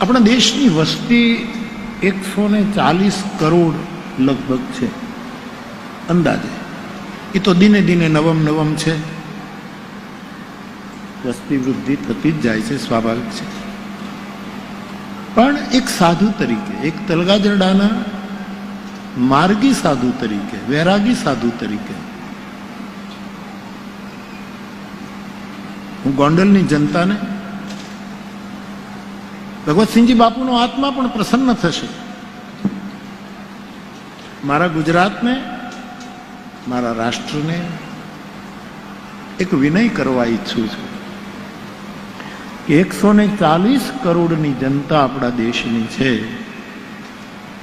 આપણા દેશની વસ્તી એકસો ને ચાલીસ કરોડ લગભગ છે. અંદાજે. એ તો દિને દિને નવમ નવમ છે. વસ્તી વૃદ્ધિ થતી જ જાય છે, સ્વાભાવિક છે. પણ એક સાધુ તરીકે, એક તલગાજરડાના માર્ગી સાધુ તરીકે, વૈરાગી સાધુ તરીકે, હું ગોંડલની જનતાને ભગવતસિંહજી બાપુનો આત્મા પણ પ્રસન્ન થશે. મારા ગુજરાતને, મારા રાષ્ટ્રને એક વિનય કરવા ઈચ્છું છું. એકસો ને ચાલીસ કરોડની જનતા આપણા દેશની છે.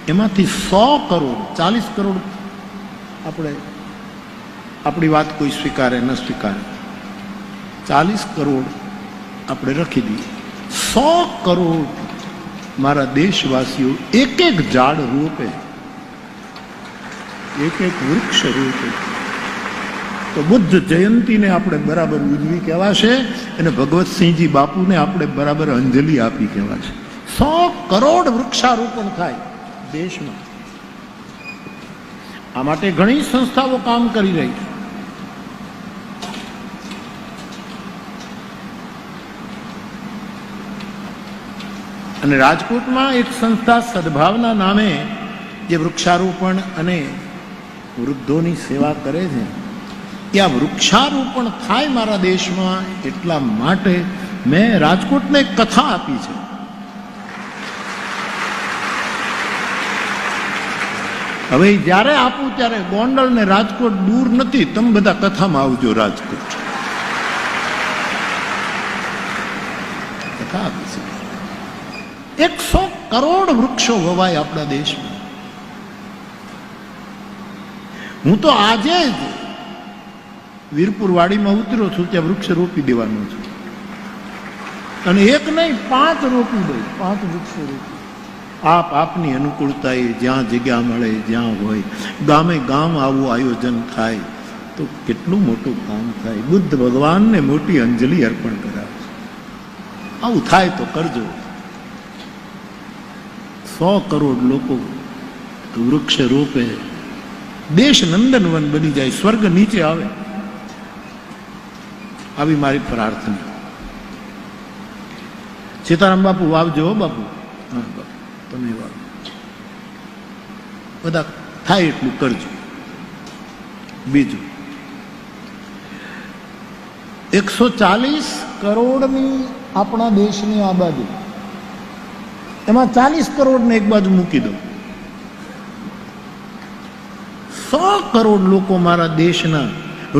એમાંથી સો કરોડ, ચાલીસ કરોડ આપણે, આપણી વાત કોઈ સ્વીકારે, ન સ્વીકારે. ચાલીસ કરોડ આપણે રખી દઈએ. સો કરોડ મારા દેશવાસીઓ એક એક ઝાડ રૂપે. એક એક વૃક્ષ રૂપે. તો બુદ્ધ જયંતીને આપણે બરાબર ઉજવી કહેવાશે અને ભગવતસિંહજી બાપુને આપણે બરાબર અંજલિ આપી કહેવાશે. સો કરોડ વૃક્ષારોપણ થાય દેશમાં. આ માટે ઘણી સંસ્થાઓ કામ કરી રહી છે. અને રાજકોટમાં એક સંસ્થા સદભાવના નામે જે વૃક્ષારોપણ અને વૃદ્ધોની સેવા કરે છે ત્યાં વૃક્ષારોપણ થાય મારા દેશમાં એટલા માટે મેં રાજકોટને કથા આપી છે. હવે જ્યારે આપું ત્યારે ગોંડલ ને રાજકોટ દૂર નથી, તમે બધા કથામાં આવજો રાજકોટ. કથા આપી છે. એકસો કરોડ વૃક્ષો વવાય આપણા દેશમાં. હું તો આજે જ વીરપુર વાડીમાં ઉતર્યો છું, ત્યાં વૃક્ષ રોપી દેવાનું છું. અને એક નહીં, પાંચ રોપી દઈ પાંચ વૃક્ષો રોપી. આપ આપની અનુકૂળતા એ જ્યાં જગ્યા મળે, જ્યાં હોય, ગામે ગામ આવું આયોજન થાય, તો કેટલું મોટું કામ થાય. બુદ્ધ ભગવાનને મોટી અંજલિ અર્પણ કરાવે આવું થાય તો કરજો. સો કરોડ લોકો વૃક્ષ રોપે. દેશ નંદનવન બની જાય, સ્વર્ગ નીચે આવે. આવી મારી પ્રાર્થના. સીતારામ બાપુ વાવજો બાપુ. હા, બાપુ, તમે વાવ. બધા થાય એટલું કરજો. બીજું. એકસો ચાલીસ કરોડની આપણા દેશની આબાદી. એમાં ચાલીસ કરોડને એક બાજુ મૂકી દો સો કરોડ લોકો મારા દેશના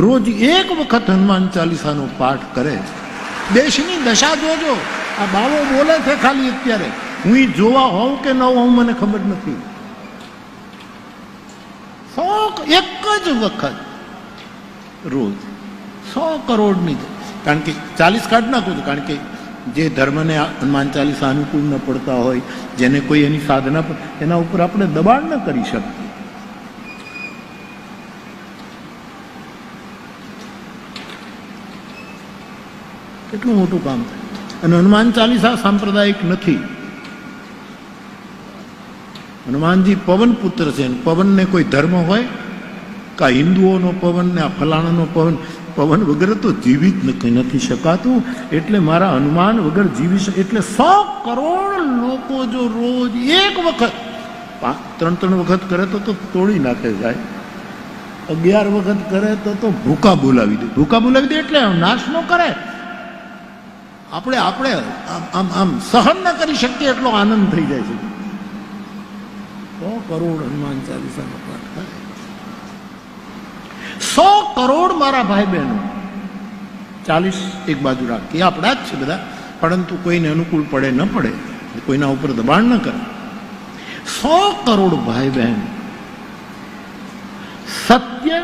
રોજ એક વખત હનુમાન ચાલીસાનો પાઠ કરે. દેશની દશા જોજો. આ બાવો બોલે છે ખાલી અત્યારે. હું જોવા હોઉં કે ન હોઉં મને ખબર નથી. સો એક જ વખત રોજ સો કરોડની કારણ કે ચાલીસ કાઢ નાખું છું, કારણ કે જે ધર્મને હનુમાન ચાલીસા અનુકૂળ ન પડતા હોય, જેને કોઈ એની સાધના એના ઉપર આપણે દબાણ ન કરી શકીએ. કેટલું મોટું કામ થાય. અને હનુમાન ચાલીસા સાંપ્રદાયિક નથી. હનુમાનજી પવન પુત્ર છે પવનને કોઈ ધર્મ હોય, કા હિન્દુઓનો પવન, ને આ ફલાણાનો પવન પવન વગર તો જીવિત નથી શકાતું. એટલે મારા હનુમાન વગર જીવી શકે એટલે સો કરોડ લોકો જો રોજ એક વખત ત્રણ ત્રણ વખત કરે તો તો તોડી નાખે જાય. અગિયાર વખત કરે તો તો ભૂકા બોલાવી દે. ભૂકા બોલાવી દે એટલે નાશ ન કરે. આપણે આપણે આમ આમ સહન ન કરી શકીએ એટલો આનંદ થઈ જાય છે. સો કરોડ હનુમાન ચાલીસાનો પાઠ સો કરોડ મારા ભાઈ બહેનો ચાલીસ એક બાજુ રાખીએ. આપણા જ છે બધા. પરંતુ કોઈને અનુકૂળ પડે, ન પડે કોઈના ઉપર દબાણ ન કરે. સો કરોડ ભાઈ બહેન સત્ય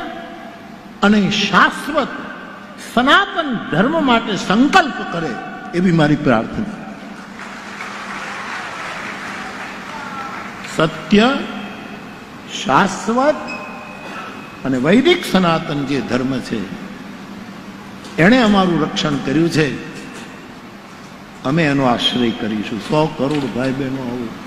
અને શાશ્વત સનાતન ધર્મ માટે સંકલ્પ કરે એવી મારી પ્રાર્થના. સત્ય, શાશ્વત અને વૈદિક સનાતન જે ધર્મ છે, એણે અમારું રક્ષણ કર્યું છે. અમે એનો આશ્રય કરીશું. સો કરોડ ભાઈ બહેનો આવું.